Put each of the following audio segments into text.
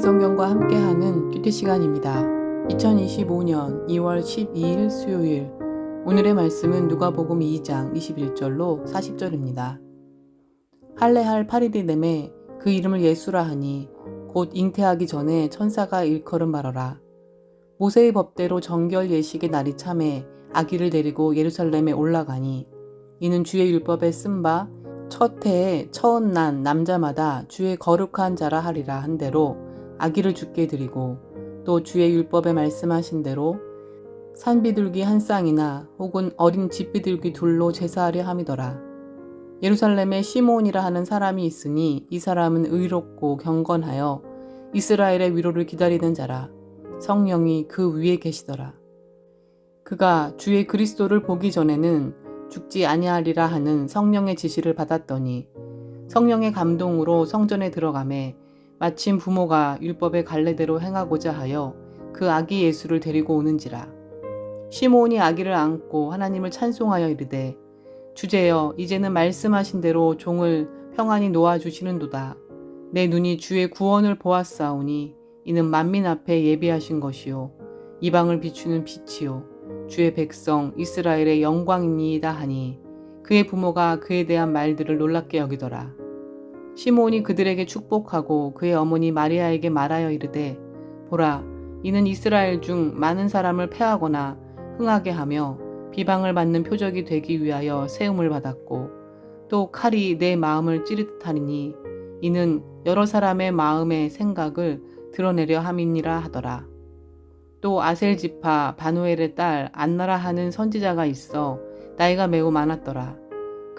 성경과 함께하는 큐티 시간입니다. 2025년 2월 12일 수요일 오늘의 말씀은 누가복음 2장 21절로 40절입니다. 할례할 파리디넴에 그 이름을 예수라 하니 곧 잉태하기 전에 천사가 일컬음 말하라. 모세의 법대로 정결 예식의 날이 참해 아기를 데리고 예루살렘에 올라가니 이는 주의 율법에 쓴 바 첫 해에 처음 난 남자마다 주의 거룩한 자라 하리라 한 대로 아기를 죽게 드리고 또 주의 율법에 말씀하신 대로 산비둘기 한 쌍이나 혹은 어린 집비둘기 둘로 제사하려 함이더라. 예루살렘에 시몬이라 하는 사람이 있으니 이 사람은 의롭고 경건하여 이스라엘의 위로를 기다리는 자라. 성령이 그 위에 계시더라. 그가 주의 그리스도를 보기 전에는 죽지 아니하리라 하는 성령의 지시를 받았더니 성령의 감동으로 성전에 들어가매 마침 부모가 율법의 갈래대로 행하고자 하여 그 아기 예수를 데리고 오는지라. 시몬이 아기를 안고 하나님을 찬송하여 이르되 주제여 이제는 말씀하신 대로 종을 평안히 놓아 주시는도다. 내 눈이 주의 구원을 보았사오니 이는 만민 앞에 예비하신 것이요. 이방을 비추는 빛이요. 주의 백성 이스라엘의 영광이니이다 하니 그의 부모가 그에 대한 말들을 놀랍게 여기더라. 시몬이 그들에게 축복하고 그의 어머니 마리아에게 말하여 이르되 보라 이는 이스라엘 중 많은 사람을 패하거나 흥하게 하며 비방을 받는 표적이 되기 위하여 세움을 받았고 또 칼이 내 마음을 찌릿하니 이는 여러 사람의 마음의 생각을 드러내려 함이니라 하더라. 또 아셀 지파 바누엘의 딸 안나라 하는 선지자가 있어 나이가 매우 많았더라.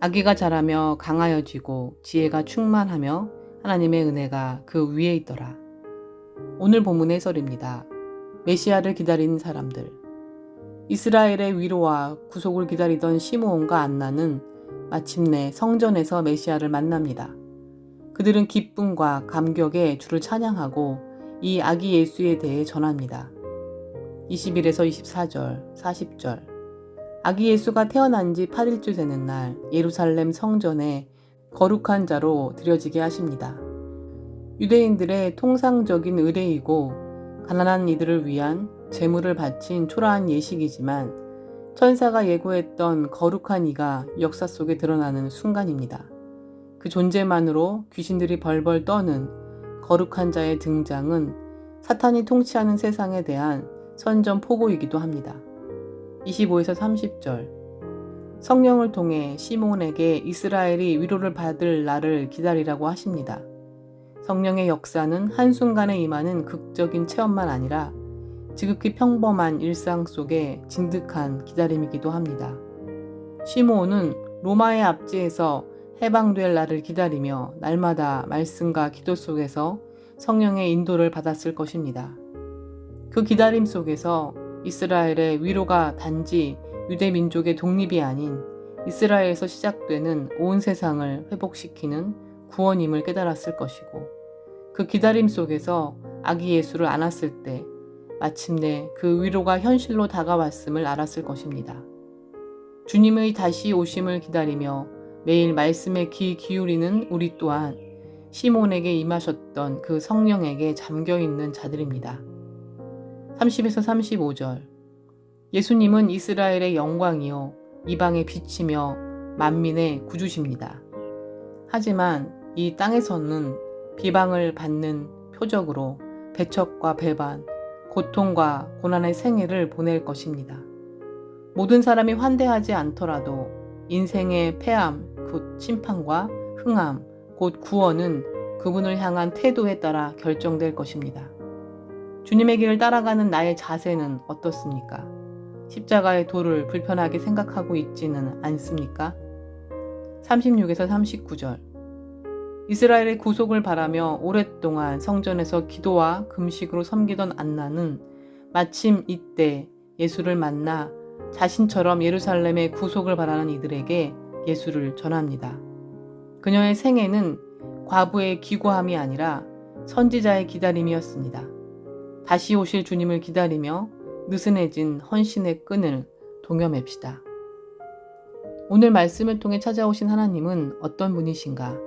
아기가 자라며 강하여지고 지혜가 충만하며 하나님의 은혜가 그 위에 있더라. 오늘 본문의 해설입니다. 메시아를 기다리는 사람들. 이스라엘의 위로와 구속을 기다리던 시므온과 안나는 마침내 성전에서 메시아를 만납니다. 그들은 기쁨과 감격에 주를 찬양하고 이 아기 예수에 대해 전합니다. 21에서 24절, 40절. 아기 예수가 태어난 지 8일째 되는 날 예루살렘 성전에 거룩한 자로 드려지게 하십니다. 유대인들의 통상적인 의례이고 가난한 이들을 위한 재물을 바친 초라한 예식이지만 천사가 예고했던 거룩한 이가 역사 속에 드러나는 순간입니다. 그 존재만으로 귀신들이 벌벌 떠는 거룩한 자의 등장은 사탄이 통치하는 세상에 대한 선전 포고이기도 합니다. 25에서 30절 성령을 통해 시몬에게 이스라엘이 위로를 받을 날을 기다리라고 하십니다. 성령의 역사는 한순간에 임하는 극적인 체험만 아니라 지극히 평범한 일상 속의 진득한 기다림이기도 합니다. 시몬은 로마의 압제에서 해방될 날을 기다리며 날마다 말씀과 기도 속에서 성령의 인도를 받았을 것입니다. 그 기다림 속에서 이스라엘의 위로가 단지 유대 민족의 독립이 아닌 이스라엘에서 시작되는 온 세상을 회복시키는 구원임을 깨달았을 것이고 그 기다림 속에서 아기 예수를 안았을 때 마침내 그 위로가 현실로 다가왔음을 알았을 것입니다. 주님의 다시 오심을 기다리며 매일 말씀에 귀 기울이는 우리 또한 시몬에게 임하셨던 그 성령에게 잠겨 있는 자들입니다. 30에서 35절. 예수님은 이스라엘의 영광이요, 이방의 빛이며 만민의 구주십니다. 하지만 이 땅에서는 비방을 받는 표적으로 배척과 배반, 고통과 고난의 생애를 보낼 것입니다. 모든 사람이 환대하지 않더라도 인생의 폐암, 곧 심판과 흥함, 곧 구원은 그분을 향한 태도에 따라 결정될 것입니다. 주님의 길을 따라가는 나의 자세는 어떻습니까? 십자가의 도를 불편하게 생각하고 있지는 않습니까? 36에서 39절. 이스라엘의 구속을 바라며 오랫동안 성전에서 기도와 금식으로 섬기던 안나는 마침 이때 예수를 만나 자신처럼 예루살렘의 구속을 바라는 이들에게 예수를 전합니다. 그녀의 생애는 과부의 기고함이 아니라 선지자의 기다림이었습니다. 다시 오실 주님을 기다리며 느슨해진 헌신의 끈을 동여맵시다. 오늘 말씀을 통해 찾아오신 하나님은 어떤 분이신가?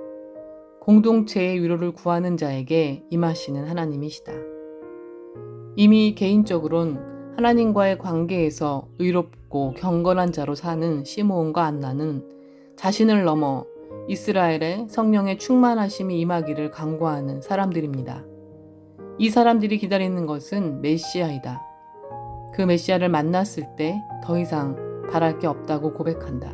공동체의 위로를 구하는 자에게 임하시는 하나님이시다. 이미 개인적으론 하나님과의 관계에서 의롭고 경건한 자로 사는 시므온과 안나는 자신을 넘어 이스라엘의 성령의 충만하심이 임하기를 간구하는 사람들입니다. 이 사람들이 기다리는 것은 메시아이다. 그 메시아를 만났을 때 더 이상 바랄 게 없다고 고백한다.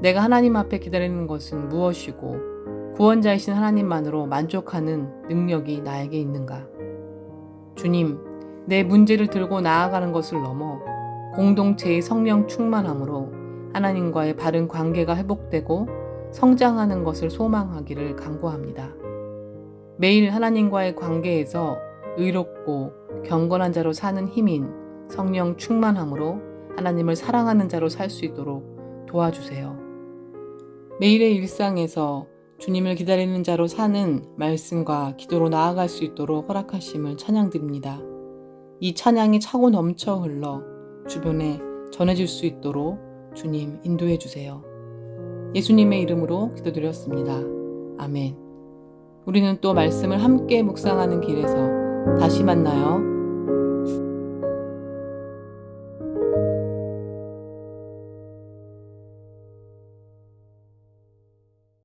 내가 하나님 앞에 기다리는 것은 무엇이고 구원자이신 하나님만으로 만족하는 능력이 나에게 있는가? 주님, 내 문제를 들고 나아가는 것을 넘어 공동체의 성령 충만함으로 하나님과의 바른 관계가 회복되고 성장하는 것을 소망하기를 간구합니다. 매일 하나님과의 관계에서 의롭고 경건한 자로 사는 힘인 성령 충만함으로 하나님을 사랑하는 자로 살 수 있도록 도와주세요. 매일의 일상에서 주님을 기다리는 자로 사는 말씀과 기도로 나아갈 수 있도록 허락하심을 찬양드립니다. 이 찬양이 차고 넘쳐 흘러 주변에 전해질 수 있도록 주님 인도해 주세요. 예수님의 이름으로 기도드렸습니다. 아멘. 우리는 또 말씀을 함께 묵상하는 길에서 다시 만나요.